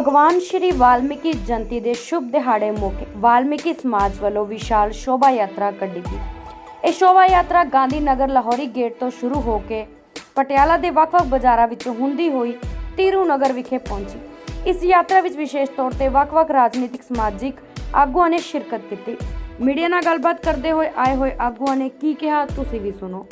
ਭਗਵਾਨ ਸ਼੍ਰੀ ਵਾਲਮੀਕੀ ਜਯੰਤੀ ਦੇ ਸ਼ੁਭ ਦਿਹਾੜੇ ਮੌਕੇ ਵਾਲਮੀਕੀ ਸਮਾਜ ਵੱਲੋਂ ਵਿਸ਼ਾਲ ਸ਼ੋਭਾ ਯਾਤਰਾ ਕੱਢੀ ਗਈ। ਇਹ ਸ਼ੋਭਾ ਯਾਤਰਾ ਗਾਂਧੀ ਨਗਰ ਲਾਹੌਰੀ ਗੇਟ ਤੋਂ ਸ਼ੁਰੂ ਹੋ ਕੇ ਪਟਿਆਲਾ ਦੇ ਵੱਖ-ਵੱਖ ਬਾਜ਼ਾਰਾਂ ਵਿੱਚੋਂ ਹੁੰਦੀ ਹੋਈ ਤੀਰੂ ਨਗਰ ਵਿਖੇ ਪਹੁੰਚੀ। ਇਸ ਯਾਤਰਾ ਵਿੱਚ ਵਿਸ਼ੇਸ਼ ਤੌਰ ਤੇ ਵੱਖ-ਵੱਖ ਰਾਜਨੀਤਿਕ, ਸਮਾਜਿਕ ਆਗੂਆਂ ਨੇ ਸ਼ਿਰਕਤ ਕੀਤੀ। ਮੀਡੀਆ ਨਾਲ ਗੱਲਬਾਤ ਕਰਦੇ ਹੋਏ ਆਏ ਹੋਏ ਆਗੂਆਂ ਨੇ ਕੀ ਕਿਹਾ, ਤੁਸੀਂ ਵੀ ਸੁਣੋ।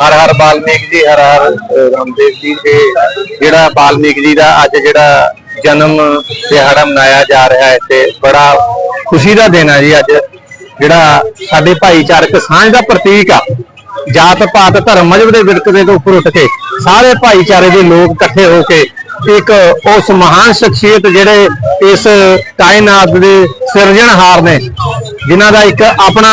ਹਰ ਹਰ ਬਾਲਮੀਕ ਜੀ, ਹਰ ਹਰ ਰਾਮਦੇਵ ਜੀ ਤੇ ਜਿਹੜਾ ਵਾਲਮੀਕ ਜੀ ਦਾ ਅੱਜ ਜਿਹੜਾ ਜਨਮ ਦਿਹਾੜਾ ਮਨਾਇਆ ਜਾ ਰਿਹਾ ਹੈ ਤੇ ਬੜਾ ਖੁਸ਼ੀ ਦਾ ਦਿਨ ਹੈ ਜੀ ਅੱਜ। ਜਿਹੜਾ ਸਾਡੇ ਭਾਈਚਾਰਕ ਸਾਂਝ ਦਾ ਪ੍ਰਤੀਕ ਆ ਜਾਤ ਪਾਤ ਧਰਮ ਮਜ਼ਹਬ ਦੇ ਵਿਰਕਦੇ ਤੋਂ ਉੱਪਰ ਉੱਠ ਕੇ ਸਾਰੇ ਭਾਈਚਾਰੇ ਦੇ ਲੋਕ ਇਕੱਠੇ ਹੋ ਕੇ ਇੱਕ ਉਸ ਮਹਾਨ ਸ਼ਖਸੀਅਤ ਜਿਹੜੇ ਇਸ ਕਾਇਨਾਤ ਦੇ ਸਿਰਜਣਹਾਰ ਨੇ ਜਿਨ੍ਹਾਂ ਦਾ ਇੱਕ ਆਪਣਾ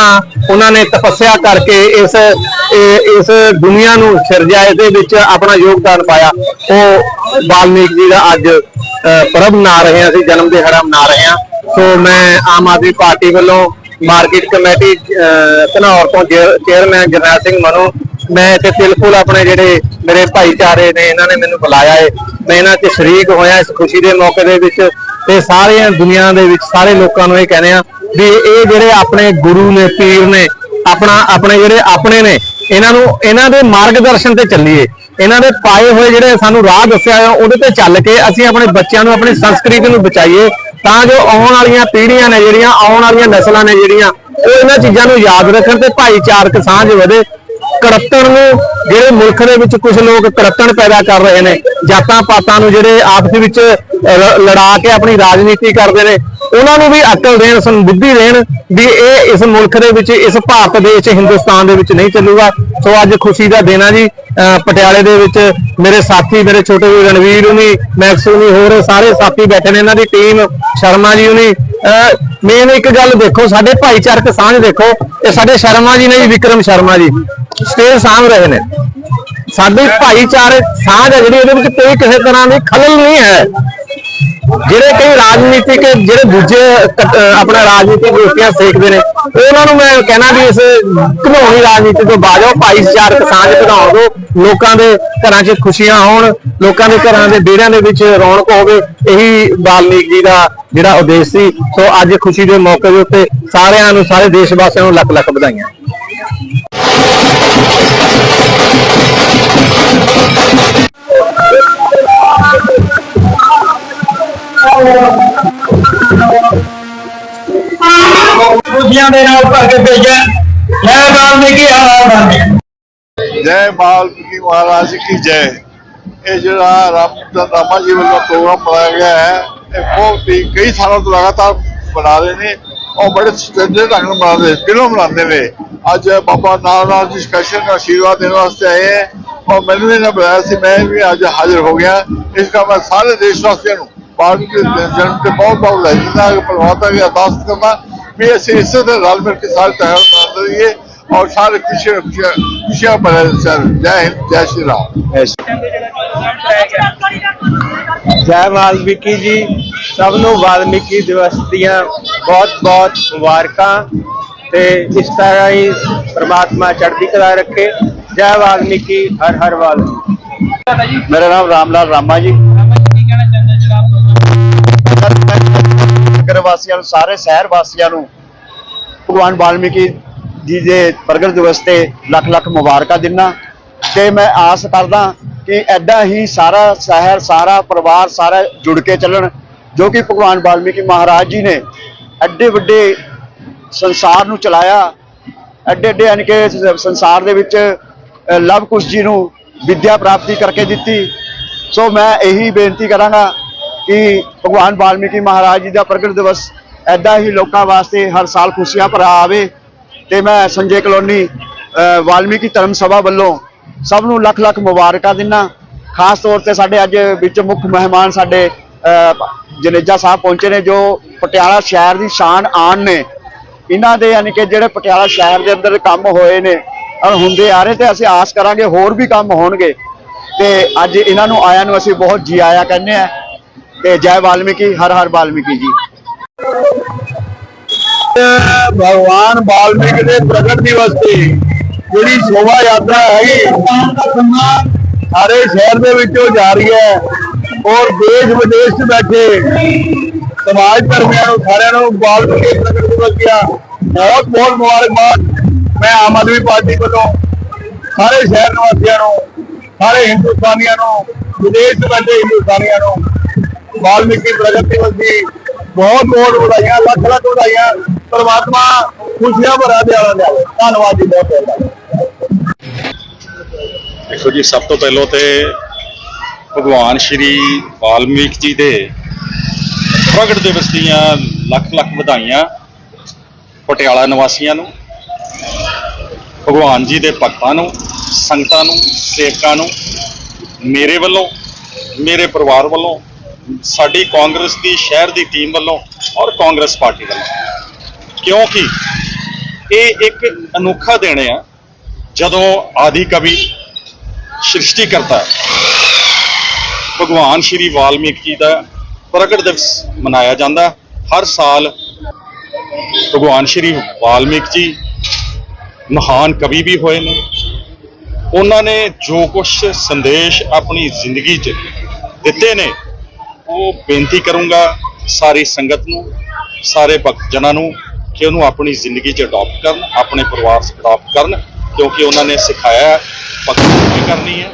ਉਹਨਾਂ ਨੇ ਤਪੱਸਿਆ ਕਰਕੇ ਇਸ ਇਹ- ਇਸ ਦੁਨੀਆ ਨੂੰ ਸਿਰਜਿਆ ਇਹਦੇ ਵਿੱਚ ਆਪਣਾ ਯੋਗਦਾਨ ਪਾਇਆ। ਉਹ ਬਾਲਮੀਕ ਜੀ ਦਾ ਅੱਜ ਅਹ, ਪਰਬ ਮਨਾ ਰਹੇ ਹਾਂ ਅਸੀਂ ਜਨਮ ਦਿਹਾੜਾ ਮਨਾ ਰਹੇ ਹਾਂ। ਸੋ ਮੈਂ ਆਮ ਆਦਮੀ ਪਾਰਟੀ ਵੱਲੋਂ ਮਾਰਕੀਟ ਕਮੇਟੀ ਅਹ, ਘਨੌਰ ਤੋਂ ਚੇਅਰਮੈਨ ਜਰਨੈਲ ਸਿੰਘ ਮਨੋ ਮੈਂ ਤੇ ਬਿਲਕੁਲ ਆਪਣੇ ਜਿਹੜੇ ਮੇਰੇ ਭਾਈਚਾਰੇ ਨੇ ਇਹਨਾਂ ਨੇ ਮੈਨੂੰ ਬੁਲਾਇਆ ਹੈ ਮੈਂ ਇਹਨਾਂ 'ਚ ਸ਼ਰੀਕ ਹੋਇਆ ਇਸ ਖੁਸ਼ੀ ਦੇ ਮੌਕੇ ਦੇ ਵਿੱਚ ਤੇ ਸਾਰੀਆਂ ਦੁਨੀਆ ਦੇ ਵਿੱਚ ਸਾਰੇ ਲੋਕਾਂ ਨੂੰ ਇਹ ਕਹਿੰਦੇ ਆ ਵੀ ਇਹ ਜਿਹੜੇ ਆਪਣੇ ਗੁਰੂ ਨੇ, ਪੀਰ ਨੇ, ਆਪਣਾ, ਆਪਣੇ ਜਿਹੜੇ ਆਪਣੇ ਨੇ, ਇਹਨਾਂ ਨੂੰ, ਇਹਨਾਂ ਦੇ ਮਾਰਗਦਰਸ਼ਨ ਤੇ ਚੱਲੀਏ। ਇਹਨਾਂ ਦੇ ਪਾਏ ਹੋਏ ਜਿਹੜੇ ਸਾਨੂੰ ਰਾਹ ਦੱਸਿਆ ਹੋਇਆ, ਉਹਦੇ ਤੇ ਚੱਲ ਕੇ ਅਸੀਂ ਆਪਣੇ ਬੱਚਿਆਂ ਨੂੰ, ਆਪਣੀ ਸੰਸਕ੍ਰਿਤੀ ਨੂੰ ਬਚਾਈਏ। ਤਾਂ ਜੋ ਆਉਣ ਵਾਲੀਆਂ ਪੀੜ੍ਹੀਆਂ ਨੇ ਜਿਹੜੀਆਂ, ਆਉਣ ਵਾਲੀਆਂ ਨਸਲਾਂ ਨੇ ਜਿਹੜੀਆਂ, ਉਹ ਇਹਨਾਂ ਚੀਜ਼ਾਂ ਨੂੰ ਯਾਦ ਰੱਖਣ ਤੇ ਭਾਈਚਾਰਕ ਸਾਂਝ ਵਧੇ। ਕਰਪਟਨ ਨੂੰ ਜਿਹੜੇ ਮੁਲਕ ਦੇ ਵਿੱਚ ਕੁਝ ਲੋਕ ਕਰਪਟਨ ਪੈਦਾ ਕਰ ਰਹੇ ਨੇ ਜਾਤਾਂ ਪਾਤਾਂ ਨੂੰ ਜਿਹੜੇ ਆਪਸ ਵਿੱਚ ਲੜਾ ਕੇ ਆਪਣੀ ਰਾਜਨੀਤੀ ਕਰਦੇ ਨੇ ਉਹਨਾਂ ਨੂੰ ਵੀ ਅਕਲ ਦੇਣ ਸੰਬੁੱਧੀ ਦੇਣ ਵੀ ਇਹ ਇਸ ਮੁਲਕ ਦੇ ਵਿੱਚ, ਇਸ ਭਾਰਤ ਦੇਸ਼ 'ਚ ਹਿੰਦੁਸਤਾਨ ਦੇ ਵਿੱਚ ਨਹੀਂ ਚੱਲੂਗਾ। ਸੋ ਅੱਜ ਖੁਸ਼ੀ ਦਾ ਦਿਨ ਆ ਜੀ। ਅਹ ਪਟਿਆਲੇ ਦੇ ਵਿੱਚ ਮੇਰੇ ਸਾਥੀ, ਮੇਰੇ ਛੋਟੇ ਵੀਰ ਰਣਵੀਰ ਉਨੀ, ਮੈਕਸ ਉਨੀ, ਹੋਰ ਸਾਰੇ ਸਾਥੀ ਬੈਠੇ ਨੇ ਇਹਨਾਂ ਦੀ ਟੀਮ, ਸ਼ਰਮਾ ਜੀ ਉਨੀ। ਮੇਨ ਇੱਕ ਗੱਲ ਦੇਖੋ, ਸਾਡੇ ਭਾਈਚਾਰਕ ਸਾਂਝ ਦੇਖੋ ਇਹ ਸਾਡੇ ਸ਼ਰਮਾ ਜੀ ਨੇ ਜੀ, ਵਿਕਰਮ ਸ਼ਰਮਾ ਜੀ। ਸਟੇਜ ਸਾਂਭ ਰਹੇ ਨੇ। ਸਾਡੀ ਭਾਈਚਾਰਕ ਸਾਂਝ ਹੈ ਜਿਹੜੀ ਉਹਦੇ ਵਿੱਚ ਕੋਈ ਕਿਸੇ ਤਰ੍ਹਾਂ ਦੀ ਖਲਲ ਨਹੀਂ ਹੈ। ਜਿਹੜੇ ਕਈ ਰਾਜਨੀਤਿਕ, ਜਿਹੜੇ ਦੂਜੇ ਆਪਣਾ ਰਾਜਨੀਤਿਕ ਗੋਸ਼ਟੀਆਂ ਸੇਕਦੇ ਨੇ, ਉਹਨਾਂ ਨੂੰ ਮੈਂ ਕਹਿਣਾ ਵੀ ਇਸ ਘਨੌਣੀ ਰਾਜਨੀਤੀ ਤੋਂ ਬਾਜ ਆਓ ਭਾਈਚਾਰਕ ਸਾਂਝ ਵਧਾਉਣ ਲੋਕਾਂ ਦੇ ਘਰਾਂ 'ਚ ਖੁਸ਼ੀਆਂ ਹੋਣ, ਲੋਕਾਂ ਦੇ ਘਰਾਂ ਦੇ ਵਿਹੜਿਆਂ ਦੇ ਵਿੱਚ ਰੌਣਕ ਹੋਵੇ, ਇਹੀ ਬਾਲਮੀਕ ਜੀ ਦਾ ਜਿਹੜਾ ਉਦੇਸ਼ ਸੀ। ਸੋ ਅੱਜ ਖੁਸ਼ੀ ਦੇ ਮੌਕੇ ਦੇ ਉੱਤੇ ਸਾਰਿਆਂ ਨੂੰ, ਸਾਰੇ ਦੇਸ਼ ਵਾਸੀਆਂ ਨੂੰ ਲੱਖ ਲੱਖ ਵਧਾਈਆਂ। ਖੁਸ਼ੀਆਂ ਦੇ ਨਾਲ ਭਰ ਕੇ ਭੇਜਿਆ। ਜੈ ਵਾਲਮੀਕੀ ਆਵਾ ਜੈ ਵਾਲਮੀਕੀ ਮਹਾਰਾਜ ਕੀ ਜੈ। ਇਹ ਜਿਹੜਾ ਰਾਮ ਰਾਮਾ ਜੀ ਵੱਲੋਂ ਪ੍ਰੋਗਰਾਮ ਬਣਾਇਆ ਗਿਆ ਹੈ, ਇਹ ਬਹੁਤ ਹੀ ਕਈ ਸਾਲਾਂ ਤੋਂ ਲਗਾਤਾਰ ਬਣਾ ਰਹੇ ਨੇ। ਔਰ ਬੜੇ ਸਟੈਂਡਰਡ ਢੰਗ ਨਾਲ ਬਣਾਉਂਦੇ ਫਿਲਮ ਬਣਾਉਂਦੇ ਨੇ। ਅੱਜ ਬਾਬਾ ਨਾਰਾਇਣ ਜੀ ਸਪੈਸ਼ਲ ਆਸ਼ੀਰਵਾਦ ਦੇਣ ਵਾਸਤੇ ਆਏ ਹੈ। ਔਰ ਮੈਨੂੰ ਇਹਨਾਂ ਬੁਲਾਇਆ ਸੀ, ਮੈਂ ਵੀ ਅੱਜ ਹਾਜ਼ਰ ਹੋ ਗਿਆ। ਇਸ ਦਾ ਮੈਂ ਸਾਰੇ ਦੇਸ਼ ਵਾਸੀਆਂ ਨੂੰ ਵਾਲਮੀਕੀ ਦੇ ਜਨਮ ਤੇ ਬਹੁਤ ਬਹੁਤ ਦਿੰਦਾ ਹਾਂ ਪਰਮਾਤਮਾ ਦੀ ਅਰਦਾਸ ਕਰਦਾ ਵੀ ਅਸੀਂ ਇਸੇ ਤਰ੍ਹਾਂ ਰਲ ਮਿਲ ਕੇ ਸਾਰੇ ਤਿਉਹਾਰ ਮਨਾਉਂਦੇ ਰਹੀਏ ਔਰ ਸਾਰੇ ਖੁਸ਼ੀਆਂ ਖੁਸ਼ੀਆਂ ਖੁਸ਼ੀਆਂ ਬਣੇ ਸਰ ਜੈ ਹਿੰਦ ਜੈ ਸ਼੍ਰੀ ਰਾਮ। ਜੈ ਵਾਲਮੀਕੀ ਜੀ ਸਭ ਨੂੰ ਵਾਲਮੀਕੀ ਦਿਵਸ ਦੀਆਂ ਬਹੁਤ ਬਹੁਤ ਮੁਬਾਰਕਾਂ ਤੇ ਇਸ ਤਰ੍ਹਾਂ ਹੀ ਪ੍ਰਮਾਤਮਾ ਚੜ੍ਹਦੀ ਕਲਾ ਰੱਖੇ। ਜੈ ਵਾਲਮੀਕੀ ਹਰ ਹਰ ਵਾਲਮੀਕੀ। ਮੇਰਾ ਨਾਮ ਰਾਮਲਾਲ ਰਾਮਾ ਜੀ। ਨਗਰ ਵਾਸੀਆਂ ਨੂੰ, ਸਾਰੇ ਸ਼ਹਿਰ ਵਾਸੀਆਂ ਨੂੰ ਭਗਵਾਨ ਵਾਲਮੀਕੀ ਜੀ ਦੇ ਪ੍ਰਗਟ ਦਿਵਸ ਤੇ ਲੱਖ ਲੱਖ ਮੁਬਾਰਕਾਂ ਦਿੰਨਾ। ਤੇ ਮੈਂ ਆਸ ਕਰਦਾ ਕਿ ਐਡਾ ਹੀ ਸਾਰਾ ਸ਼ਹਿਰ, ਸਾਰਾ ਪਰਿਵਾਰ, ਸਾਰਾ ਜੁੜ ਕੇ ਚੱਲਣ, ਜੋ ਕਿ ਭਗਵਾਨ ਵਾਲਮੀਕੀ ਮਹਾਰਾਜ ਜੀ ਨੇ ਐਡੇ ਵੱਡੇ ਸੰਸਾਰ ਨੂੰ ਚਲਾਇਆ। ਐਡੇ ਐਡੇ ਯਾਨੀ ਕਿ ਸੰਸਾਰ ਦੇ ਵਿੱਚ ਲਵ ਕੁਸ਼ ਜੀ ਨੂੰ ਵਿਦਿਆ ਪ੍ਰਾਪਤੀ ਕਰਕੇ ਦਿੱਤੀ। ਸੋ ਮੈਂ ਇਹੀ ਬੇਨਤੀ ਕਰਾਂਗਾ ਕਿ ਭਗਵਾਨ ਵਾਲਮੀਕੀ ਮਹਾਰਾਜ ਜੀ ਦਾ ਪ੍ਰਗਟ ਦਿਵਸ ਐਦਾਂ ਹੀ ਲੋਕਾਂ ਵਾਸਤੇ ਹਰ ਸਾਲ ਖੁਸ਼ੀਆਂ ਭਰਾ ਆਵੇ ਤੇ ਮੈਂ ਸੰਜੇ ਕਲੋਨੀ ਵਾਲਮੀਕੀ ਧਰਮ ਸਭਾ ਵੱਲੋਂ ਸਭ ਨੂੰ ਲੱਖ ਲੱਖ ਮੁਬਾਰਕਾਂ ਦਿੰਨਾ। ਖਾਸ ਤੌਰ ਤੇ ਸਾਡੇ ਅੱਜ ਵਿੱਚ ਮੁੱਖ ਮਹਿਮਾਨ ਸਾਡੇ ਜਨੇਜਾ ਸਾਹਿਬ ਪਹੁੰਚੇ ਨੇ ਜੋ ਪਟਿਆਲਾ ਸ਼ਹਿਰ ਦੀ ਸ਼ਾਨ ਆਣ ਨੇ। ਇਹਨਾਂ ਦੇ ਯਾਨੀ ਕਿ ਜਿਹੜੇ ਪਟਿਆਲਾ ਸ਼ਹਿਰ ਦੇ ਅੰਦਰ ਕੰਮ ਹੋਏ ਨੇ ਔਰ ਹੁੰਦੇ ਆ ਰਹੇ ਤੇ ਅਸੀਂ ਆਸ ਕਰਾਂਗੇ ਹੋਰ ਵੀ ਕੰਮ ਹੋਣਗੇ। ਤੇ ਅੱਜ ਇਹਨਾਂ ਨੂੰ ਆਇਆਂ ਨੂੰ ਅਸੀਂ ਬਹੁਤ ਜੀ ਆਇਆ ਕਹਿੰਦੇ ਆ। ਤੇ ਜੈ ਵਾਲਮੀਕੀ, ਹਰ ਹਰ ਵਾਲਮੀਕੀ ਜੀ। ਭਗਵਾਨ ਵਾਲਮੀਕ ਦੇ ਪ੍ਰਗਟ ਦਿਵਸ ਤੇ ਜਿਹੜੀ ਸ਼ੋਭਾ ਯਾਤਰਾ ਹੈਗੀ, ਸਾਰੇ ਸ਼ਹਿਰ ਦੇ ਵਿੱਚੋਂ ਜਾ ਰਹੀ ਹੈ ਔਰ ਦੇਸ਼ ਵਿਦੇਸ਼ 'ਚ ਬੈਠੇ ਸਮਾਜ ਧਰਮੀਆਂ ਨੂੰ, ਸਾਰਿਆਂ ਨੂੰ ਵਾਲਮੀਕੀ ਪ੍ਰਗਟ ਦਿਵਸ ਦੀਆਂ ਬਹੁਤ ਬਹੁਤ ਮੁਬਾਰਕਬਾਦ। ਮੈਂ ਆਮ ਆਦਮੀ ਪਾਰਟੀ ਵੱਲੋਂ ਸਾਰੇ ਸ਼ਹਿਰ ਨਿਵਾਸੀਆਂ ਨੂੰ, ਸਾਰੇ ਹਿੰਦੁਸਤਾਨੀਆਂ ਨੂੰ, ਵਿਦੇਸ਼ 'ਚ ਬੈਠੇ ਹਿੰਦੁਸਤਾਨੀਆਂ ਨੂੰ ਵਾਲਮੀਕੀ ਪ੍ਰਗਟ ਦਿਵਸ ਦੀ ਬਹੁਤ ਬਹੁਤ ਵਧਾਈਆਂ, ਲੱਖ ਲੱਖ ਵਧਾਈਆਂ। ਪਰਮਾਤਮਾ ਖੁਸ਼ੀਆਂ ਭਰਾ ਦਿਆਲਾ ਦੇ। ਧੰਨਵਾਦ ਜੀ ਬਹੁਤ ਬਹੁਤ। ਦੇਖੋ ਜੀ, ਸਭ ਤੋਂ ਪਹਿਲਾਂ ਤੇ ਭਗਵਾਨ ਸ਼੍ਰੀ ਵਾਲਮੀਕ ਜੀ ਦੇ ਪ੍ਰਗਟ ਦਿਵਸ ਦੀਆਂ ਲੱਖ ਲੱਖ ਵਧਾਈਆਂ ਪਟਿਆਲਾ ਨਿਵਾਸੀਆਂ ਨੂੰ, ਭਗਵਾਨ ਜੀ ਦੇ ਭਗਤਾਂ ਨੂੰ, ਸੰਗਤਾਂ ਨੂੰ, ਸੇਵਕਾਂ ਨੂੰ, ਮੇਰੇ ਵੱਲੋਂ, ਮੇਰੇ ਪਰਿਵਾਰ ਵੱਲੋਂ ਸਾਡੀ ਕਾਂਗਰਸ ਦੀ ਸ਼ਹਿਰ ਦੀ ਟੀਮ ਵੱਲੋਂ ਔਰ ਕਾਂਗਰਸ ਪਾਰਟੀ ਵੱਲੋਂ। ਕਿਉਂਕਿ ਇਹ ਇੱਕ ਅਨੋਖਾ ਦਿਨ ਆ ਜਦੋਂ ਆਦਿ ਕਵੀ ਸ੍ਰਿਸ਼ਟੀ ਕਰਤਾ ਭਗਵਾਨ ਸ਼੍ਰੀ ਵਾਲਮੀਕ ਜੀ ਦਾ ਪ੍ਰਗਟ ਦਿਵਸ ਮਨਾਇਆ ਜਾਂਦਾ। ਹਰ ਸਾਲ ਭਗਵਾਨ ਸ਼੍ਰੀ ਵਾਲਮੀਕ ਜੀ ਮਹਾਨ ਕਵੀ ਵੀ ਹੋਏ ਨੇ। ਉਹਨਾਂ ਨੇ ਜੋ ਕੁਝ ਸੰਦੇਸ਼ ਆਪਣੀ ਜ਼ਿੰਦਗੀ 'ਚ ਦਿੱਤੇ ਨੇ ਉਹ ਬੇਨਤੀ ਕਰੂੰਗਾ ਸਾਰੀ ਸੰਗਤ ਨੂੰ, ਸਾਰੇ ਭਗਤ ਜਨਾਂ ਨੂੰ ਕਿ ਉਹਨੂੰ ਆਪਣੀ ਜ਼ਿੰਦਗੀ 'ਚ ਅਡਾਪਟ ਕਰਨ, ਆਪਣੇ ਪਰਿਵਾਰ 'ਚ ਅਡਾਪਟ ਕਰਨ, ਕਿਉਂਕਿ ਉਹਨਾਂ ਨੇ ਸਿਖਾਇਆ ਹੈ ਭਗਤੀ ਕਿਵੇਂ ਕਰਨੀ ਹੈ,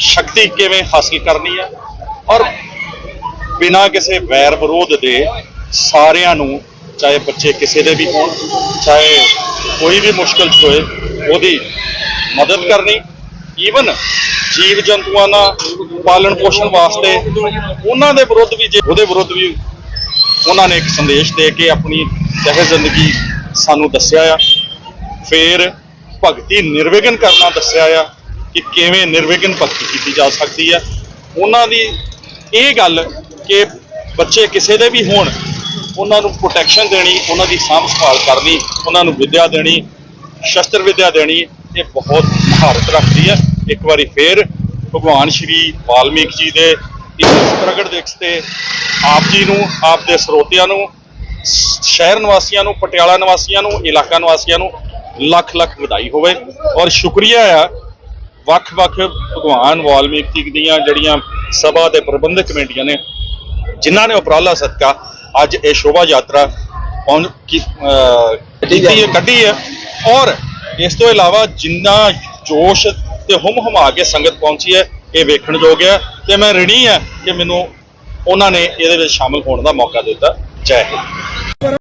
ਸ਼ਕਤੀ ਕਿਵੇਂ ਹਾਸਲ ਕਰਨੀ ਹੈ ਔਰ ਬਿਨਾਂ ਕਿਸੇ ਵੈਰ ਵਿਰੋਧ ਦੇ ਸਾਰਿਆਂ ਨੂੰ, ਚਾਹੇ ਬੱਚੇ ਕਿਸੇ ਦੇ ਵੀ ਹੋਣ, ਚਾਹੇ ਕੋਈ ਵੀ ਮੁਸ਼ਕਲ 'ਚ ਹੋਏ, ਉਹਦੀ ਮਦਦ ਕਰਨੀ ਈਵਨ ਜੀਵ ਜੰਤੂਆਂ ਨਾਲ ਪਾਲਣ ਪੋਸ਼ਣ ਵਾਸਤੇ ਉਹਨਾਂ ਦੇ ਵਿਰੁੱਧ ਵੀ ਜੇ ਉਹਦੇ ਵਿਰੁੱਧ ਵੀ ਉਹਨਾਂ ਨੇ ਇੱਕ ਸੰਦੇਸ਼ ਦੇ ਕੇ ਆਪਣੀ ਤਹਿ ਜ਼ਿੰਦਗੀ ਸਾਨੂੰ ਦੱਸਿਆ ਆ। ਫਿਰ ਭਗਤੀ ਨਿਰਵਿਘਨ ਕਰਨਾ ਦੱਸਿਆ ਆ ਕਿ ਕਿਵੇਂ ਨਿਰਵਿਘਨ ਭਗਤੀ ਕੀਤੀ ਜਾ ਸਕਦੀ ਆ। ਉਹਨਾਂ ਦੀ ਇਹ ਗੱਲ ਕਿ ਬੱਚੇ ਕਿਸੇ ਦੇ ਵੀ ਹੋਣ, ਉਹਨਾਂ ਨੂੰ ਪ੍ਰੋਟੈਕਸ਼ਨ ਦੇਣੀ, ਉਹਨਾਂ ਦੀ ਸਾਂਭ ਸੰਭਾਲ ਕਰਨੀ, ਉਹਨਾਂ ਨੂੰ ਵਿੱਦਿਆ ਦੇਣੀ, ਸ਼ਸਤਰ ਵਿੱਦਿਆ ਦੇਣੀ, ਇਹ ਬਹੁਤ ਮਹਾਰਤ ਰੱਖਦੀ ਹੈ ਇੱਕ ਵਾਰੀ ਫੇਰ ਭਗਵਾਨ ਸ਼੍ਰੀ ਵਾਲਮੀਕ ਜੀ ਦੇ ਇਸ ਪ੍ਰਗਟ ਦਿਵਸ ਤੇ ਆਪ ਜੀ ਨੂੰ ਆਪ ਦੇ ਸਰੋਤਿਆਂ ਨੂੰ ਸ਼ਹਿਰ ਨਿਵਾਸੀਆਂ ਨੂੰ ਪਟਿਆਲਾ ਨਿਵਾਸੀਆਂ ਨੂੰ ਇਲਾਕਾ ਨਿਵਾਸੀਆਂ ਨੂੰ ਲੱਖ ਲੱਖ ਵਧਾਈ ਹੋਵੇ। ਔਰ ਸ਼ੁਕਰੀਆ ਆ ਵੱਖ-ਵੱਖ ਭਗਵਾਨ ਵਾਲਮੀਕ ਜੀ ਦੀਆਂ ਜਿਹੜੀਆਂ ਸਭਾ ਦੇ ਪ੍ਰਬੰਧਕ ਕਮੇਟੀਆਂ ਨੇ ਜਿਨ੍ਹਾਂ ਨੇ ਉਪਰਾਲਾ ਸਦਕਾ ਅੱਜ ਇਹ ਸ਼ੋਭਾ ਯਾਤਰਾ ਕੀਤੀ ਹੈ ਕੱਢੀ ਹੈ। ਔਰ ਇਸ ਤੋਂ ਇਲਾਵਾ ਜਿੰਨਾ ਜੋਸ਼ ਤੇ ਹੁਮ ਹੁਮਾ ਕੇ ਸੰਗਤ ਪਹੁੰਚੀ ਹੈ, ਇਹ ਵੇਖਣ ਯੋਗ ਹੈ ਤੇ ਮੈਂ ਰਿਣੀ ਹੈ ਕਿ ਮੈਨੂੰ ਉਹਨਾਂ ਨੇ ਇਹਦੇ ਵਿੱਚ ਸ਼ਾਮਲ ਹੋਣ ਦਾ ਮੌਕਾ ਦਿੱਤਾ। ਜੈ ਹਿੰਦ।